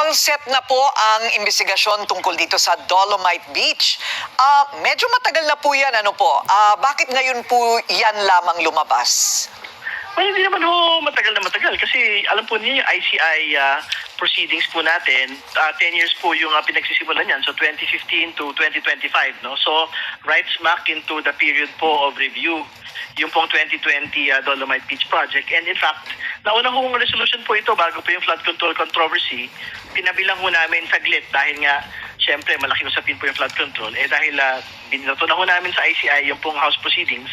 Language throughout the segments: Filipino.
all set na po ang investigasyon tungkol dito sa Dolomite Beach. Ah, medyo matagal na po yan, ano po? Ah, bakit ngayon po yan lamang lumabas? Well, hindi naman ho matagal na matagal kasi alam po niyo ICI ah, proceedings po natin, ah, 10 years po yung uh, pinagsisimulan yan, so 2015 to 2025, no? So, right smack into the period po of review, yung pong 2020 ah, Dolomite Beach Project. And in fact, nauna hong resolution po ito bago po yung flood control controversy, pinabilang ho namin saglit dahil nga Siyempre, malaking usapin po yung flood control. Eh dahil uh, binato na ho namin sa ICI yung pong House proceedings,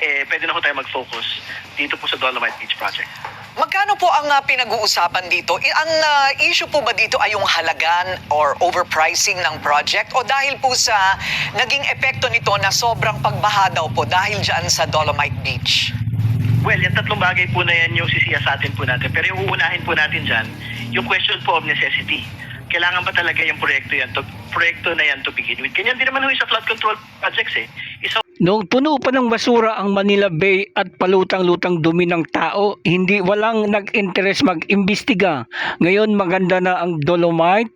eh pwede na ho tayo mag-focus dito po sa Dolomite Beach Project. Magkano po ang ah, pinag-uusapan dito? I- ang ah, issue po ba dito ay yung halagan or overpricing ng project o dahil po sa naging epekto nito na sobrang pagbaha daw po dahil dyan sa Dolomite Beach? Well, yung tatlong bagay po na yan yung sisiyasatin po natin. Pero yung uunahin po natin dyan, yung question po of necessity. Kailangan ba talaga yung proyekto yan, to, proyekto na yan to begin with? Ganyan din naman ho sa flood control projects eh. Isa Noong puno pa ng basura ang Manila Bay at palutang-lutang dumi ng tao, hindi walang nag-interest mag-imbestiga. Ngayon maganda na ang Dolomite,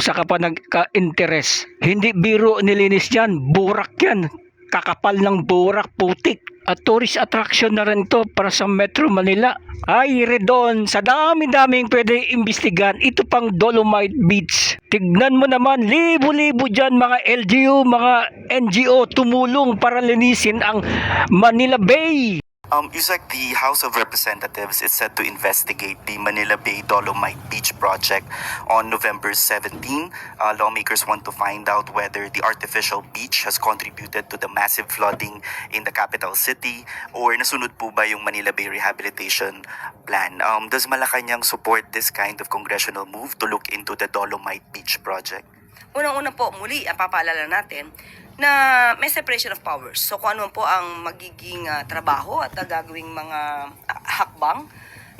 saka pa nagka-interest. Hindi biro nilinis yan, burak yan. Kakapal ng burak, putik. At tourist attraction na rin to para sa Metro Manila. Ay, Redon, sa dami-daming pwede imbestigan, ito pang Dolomite Beach. Tignan mo naman, libo-libo dyan mga LGU, mga NGO tumulong para linisin ang Manila Bay. Um, Yusek, the House of Representatives is set to investigate the Manila Bay Dolomite Beach project on November 17. Uh, lawmakers want to find out whether the artificial beach has contributed to the massive flooding in the capital city or nasunod po ba yung Manila Bay Rehabilitation Plan. Um, does Malacanang support this kind of congressional move to look into the Dolomite Beach project? Unang-una po, muli, ang papaalala natin na may separation of powers. So kung ano po ang magiging ah, trabaho at ah, gagawing mga ah, hakbang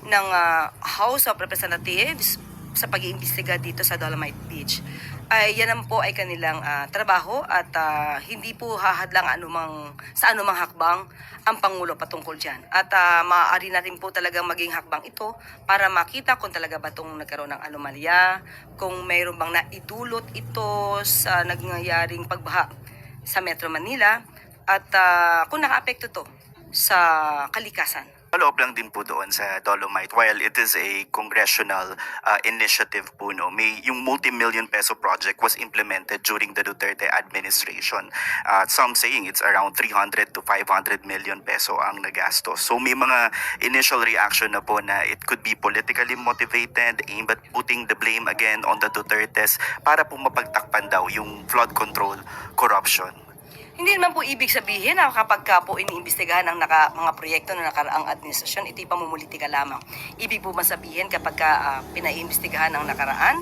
ng ah, House of Representatives sa pag-iimbestiga dito sa Dolomite Beach, ay yan naman po ay kanilang ah, trabaho at ah, hindi po hahadlang anumang, sa anumang hakbang ang Pangulo patungkol dyan. At ah, maaari natin po talagang maging hakbang ito para makita kung talaga ba itong nagkaroon ng anomalya, kung mayroon bang naidulot ito sa nangyayaring pagbaha sa Metro Manila at ah, kung nakaapekto to sa kalikasan. Follow-up lang din po doon sa Dolomite. While it is a congressional uh, initiative po, no, may yung multi-million peso project was implemented during the Duterte administration. Uh, some saying it's around 300 to 500 million peso ang nagastos. So may mga initial reaction na po na it could be politically motivated, aimed at putting the blame again on the Dutertes para po mapagtakpan daw yung flood control corruption. Hindi naman po ibig sabihin na kapag ka po iniimbestigahan ang naka, mga proyekto ng nakaraang administrasyon, ito'y pamumulitika lamang. Ibig po ba sabihin kapag ka uh, pinaiimbestigahan ang nakaraan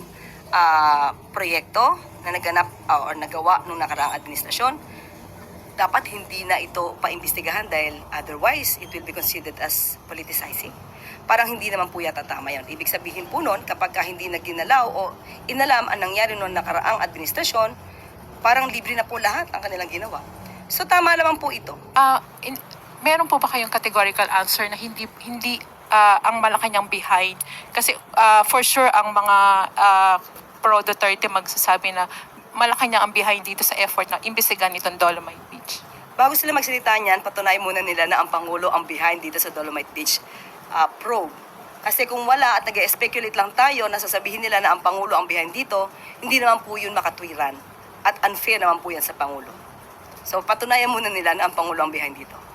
ah, proyekto na naganap ah, or nagawa ng nakaraang administrasyon, dapat hindi na ito paimbestigahan dahil otherwise it will be considered as politicizing. Parang hindi naman po yata tama yan. Ibig sabihin po nun, kapag ka hindi na ginalaw o inalam ang nangyari noong nakaraang administrasyon, parang libre na po lahat ang kanilang ginawa. So tama naman po ito. Ah, in- meron po ba kayong categorical answer na hindi hindi ah, ang Malacanang behind? Kasi ah, for sure ang mga ah, pro Duterte magsasabi na Malacanang ang behind dito sa effort na imbestigahan itong Dolomite Beach. Bago sila magsalita niyan, patunay muna nila na ang Pangulo ang behind dito sa Dolomite Beach uh, probe. Kasi kung wala at nag-speculate lang tayo na sasabihin nila na ang Pangulo ang behind dito, hindi naman po yun makatwiran. At unfair naman po yan sa Pangulo. So patunayan muna nila na ang Pangulo ang behind dito.